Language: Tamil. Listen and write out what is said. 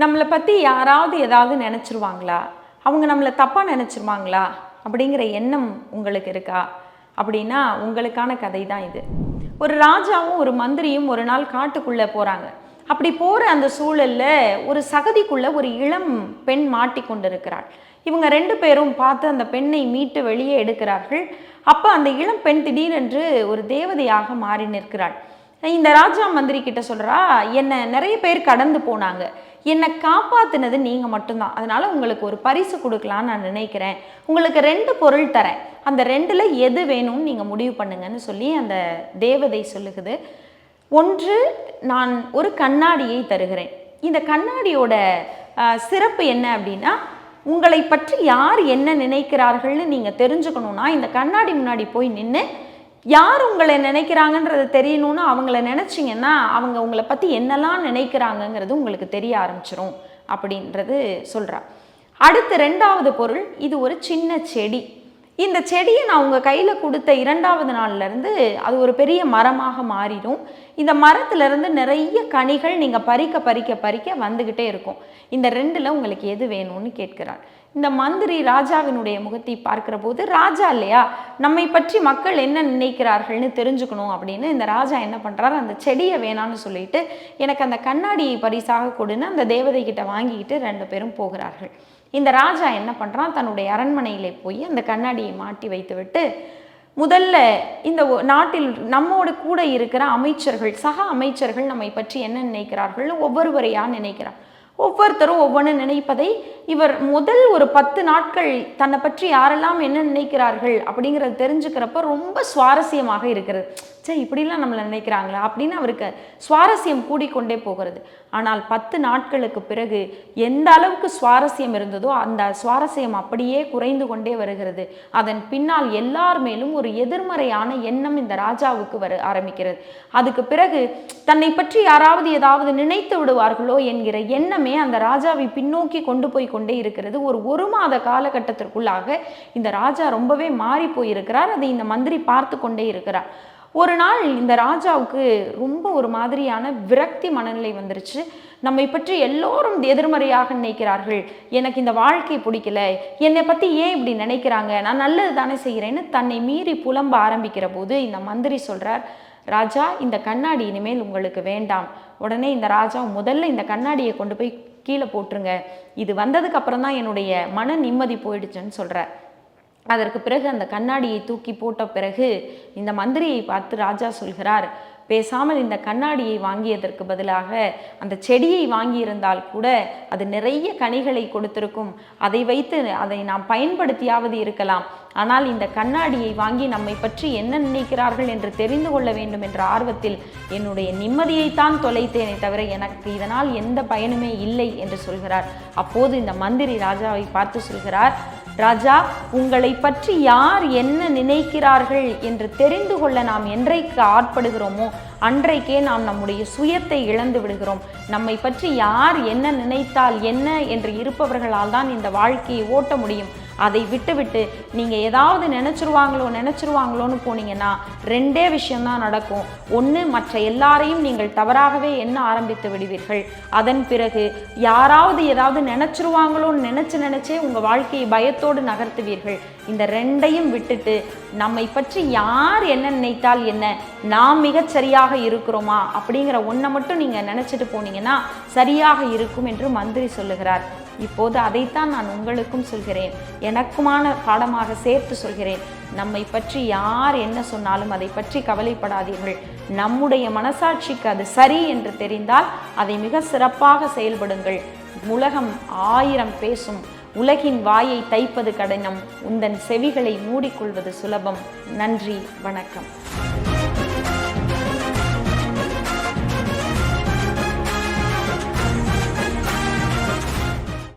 நம்மளை பற்றி யாராவது ஏதாவது நினச்சிருவாங்களா? அவங்க நம்மளை தப்பாக நினச்சிருவாங்களா? அப்படிங்கிற எண்ணம் உங்களுக்கு இருக்கா? அப்படின்னா உங்களுக்கான கதை தான் இது. ஒரு ராஜாவும் ஒரு மந்திரியும் ஒரு நாள் காட்டுக்குள்ளே போகிறாங்க அப்படி போகிற அந்த சூழலில் ஒரு சகதிக்குள்ளே ஒரு இளம் பெண் மாட்டிக்கொண்டிருக்கிறாள். இவங்க ரெண்டு பேரும் பார்த்து அந்த பெண்ணை மீட்டு வெளியே எடுக்கிறார்கள். அப்போ அந்த இளம் பெண் திடீரென்று ஒரு தேவதையாக மாறி நிற்கிறாள். இந்த ராஜா மந்திரி கிட்ட சொல்கிறா என்னை நிறைய பேர் கடந்து போனாங்க. என்னை காப்பாற்றினது நீங்கள் மட்டும்தான். அதனால் உங்களுக்கு ஒரு பரிசு கொடுக்கலான்னு நான் நினைக்கிறேன். உங்களுக்கு ரெண்டு பொருள் தரேன். அந்த ரெண்டில் எது வேணும்னு நீங்கள் முடிவு பண்ணுங்கன்னு சொல்லி அந்த தேவதை சொல்லுகுது. ஒன்று நான் ஒரு கண்ணாடியை தருகிறேன். இந்த கண்ணாடியோட சிறப்பு என்ன அப்படின்னா உங்களை பற்றி யார் என்ன நினைக்கிறார்கள்னு நீங்கள் தெரிஞ்சுக்கணுன்னா இந்த கண்ணாடி முன்னாடி போய் நின்று யார் உங்களை நினைக்கிறாங்கன்றது தெரியணும்னு அவங்கள நினச்சிங்கன்னா அவங்க உங்களை பற்றி என்னெல்லாம் நினைக்கிறாங்கங்கிறது உங்களுக்கு தெரிய ஆரம்பிச்சிரும் அப்படின்றது சொல்கிறா அடுத்து ரெண்டாவது பொருள் இது ஒரு சின்ன செடி. இந்த செடியை நான் உங்கள் கையில் கொடுத்த இரண்டாவது நாள்லேருந்து அது ஒரு பெரிய மரமாக மாறிடும். இந்த மரத்துலேருந்து நிறைய கனிகள் நீங்கள் பறிக்க பறிக்க பறிக்க வந்துக்கிட்டே இருக்கும். இந்த ரெண்டில் உங்களுக்கு எது வேணும்னு கேட்கிறார் இந்த மந்திரி ராஜாவினுடைய முகத்தை பார்க்குற போது ராஜா இல்லையா? நம்மை பற்றி மக்கள் என்ன நினைக்கிறார்கள்னு தெரிஞ்சுக்கணும் அப்படின்னு இந்த ராஜா என்ன பண்ணுறாரு அந்த செடியை வேணான்னு சொல்லிட்டு எனக்கு அந்த கண்ணாடியை பரிசாக கொடுன்னு அந்த தேவதை கிட்ட வாங்கிக்கிட்டு ரெண்டு பேரும் போகிறார்கள். இந்த ராஜா என்ன பண்ணுறான் தன்னுடைய அரண்மனையிலே போய் அந்த கண்ணாடியை மாட்டி வைத்துவிட்டு முதல்ல இந்த ஒ- நாட்டில் நம்மோடு கூட இருக்கிற அமைச்சர்கள் சக அமைச்சர்கள் நம்மை பற்றி என்ன நினைக்கிறார்கள்னு ஒவ்வொருவரையா நினைக்கிறார் ஒவ்வொருத்தரும் ஒவ்வொன்று நினைப்பதை இவர் முதல் ஒரு பத்து நாட்கள் தன்னை பற்றி யாரெல்லாம் என்ன நினைக்கிறார்கள் அப்படிங்கிறத தெரிஞ்சுக்கிறப்ப ரொம்ப சுவாரஸ்யமாக இருக்கிறது. சே இப்படிலாம் நம்மளை நினைக்கிறாங்களா அப்படின்னு அவருக்கு சுவாரஸ்யம் கூடிக்கொண்டே போகிறது. ஆனால் பத்து நாட்களுக்கு பிறகு எந்த அளவுக்கு சுவாரஸ்யம் இருந்ததோ அந்த சுவாரஸ்யம் அப்படியே குறைந்து கொண்டே வருகிறது. அதன் பின்னால் எல்லார் மேலும் ஒரு எதிர்மறையான எண்ணம் இந்த ராஜாவுக்கு வர ஆரம்பிக்கிறது. அதுக்கு பிறகு தன்னை பற்றி யாராவது ஏதாவது நினைத்து விடுவார்களோ என்கிற எண்ணம் அந்த ராஜாவை பின்னோக்கி கொண்டு போய் கொண்டே இருக்கிறது. ஒரு ஒரு மாத காலகட்டத்திற்குள்ளாக இந்த ராஜா ரொம்பவே மாறி போயிருக்கிறார். அதை இந்த மந்திரி பார்த்து கொண்டே இருக்கிறார். ஒரு நாள் இந்த ராஜாவுக்கு ரொம்ப ஒரு மாதிரியான விரக்தி மனநிலை வந்துருச்சு. நம்மை பற்றி எல்லோரும் எதிர்மறையாக நினைக்கிறார்கள். எனக்கு இந்த வாழ்க்கை பிடிக்கல. என்னை பற்றி ஏன் இப்படி நினைக்கிறாங்க? நான் நல்லது தானே செய்கிறேன்னு தன்னை மீறி புலம்ப ஆரம்பிக்கிற போது இந்த மந்திரி சொல்றார் ராஜா இந்த கண்ணாடி இனிமேல் உங்களுக்கு வேண்டாம். உடனே இந்த ராஜா முதல்ல இந்த கண்ணாடியை கொண்டு போய் கீழே போட்டுருங்க. இது வந்ததுக்கு அப்புறம் தான் என்னுடைய மன நிம்மதி போயிடுச்சுன்னு சொல்கிறார் அதற்கு பிறகு அந்த கண்ணாடியை தூக்கி போட்ட பிறகு இந்த மந்திரியை பார்த்து ராஜா சொல்கிறார் பேசாமல் இந்த கண்ணாடியை வாங்கியதற்கு பதிலாக அந்த செடியை வாங்கியிருந்தால் கூட அது நிறைய கனிகளை கொடுத்திருக்கும். அதை வைத்து அதை நாம் பயன்படுத்தியாவது இருக்கலாம். ஆனால் இந்த கண்ணாடியை வாங்கி நம்மை பற்றி என்ன நினைக்கிறார்கள் என்று தெரிந்து கொள்ள வேண்டும் என்ற ஆர்வத்தில் என்னுடைய நிம்மதியைத்தான் தொலைத்தேனே தவிர எனக்கு இதனால் எந்த பயனுமே இல்லை என்று சொல்கிறார். அப்போது இந்த மந்திரி ராஜாவை பார்த்து சொல்கிறார் ராஜா உங்களை பற்றி யார் என்ன நினைக்கிறார்கள் என்று தெரிந்து கொள்ள நாம் என்றைக்கு ஆட்படுகிறோமோ அன்றைக்கே நாம் நம்முடைய சுயத்தை இழந்து விடுகிறோம். நம்மை பற்றி யார் என்ன நினைத்தால் என்ன என்று இருப்பவர்களால் தான் இந்த வாழ்க்கையை ஓட்ட முடியும். அதை விட்டுவிட்டு நீங்கள் ஏதாவது நினச்சிருவாங்களோ நினச்சிருவாங்களோன்னு போனீங்கன்னா ரெண்டே விஷயம்தான் நடக்கும். ஒன்று மற்ற எல்லாரையும் நீங்கள் தவறாகவே எண்ண ஆரம்பித்து விடுவீர்கள். அதன் பிறகு யாராவது ஏதாவது நினச்சிருவாங்களோன்னு நினச்சி நினச்சே உங்கள் வாழ்க்கையை பயத்தோடு நகர்த்துவீர்கள். இந்த ரெண்டையும் விட்டுட்டு நம்மை பற்றி யார் என்ன நினைத்தால் என்ன நாம் மிகச் சரியாக இருக்கிறோமா அப்படிங்கிற ஒன்றை மட்டும் நீங்கள் நினச்சிட்டு போனீங்கன்னா சரியாக இருக்கும் என்று மந்திரி சொல்லுகிறார். இப்போது அதைத்தான் நான் உங்களுக்கும் சொல்கிறேன். எனக்குமான பாடமாக சேர்த்து சொல்கிறேன். நம்மை பற்றி யார் என்ன சொன்னாலும் அதை பற்றி கவலைப்படாதீர்கள். நம்முடைய மனசாட்சிக்கு அது சரி என்று தெரிந்தால் அதை மிக சிறப்பாக செயல்படுங்கள். உலகம் ஆயிரம் பேசும். உலகின் வாயை தைப்பது கடினம். உந்தன் செவிகளை மூடிக்கொள்வது சுலபம். நன்றி வணக்கம்.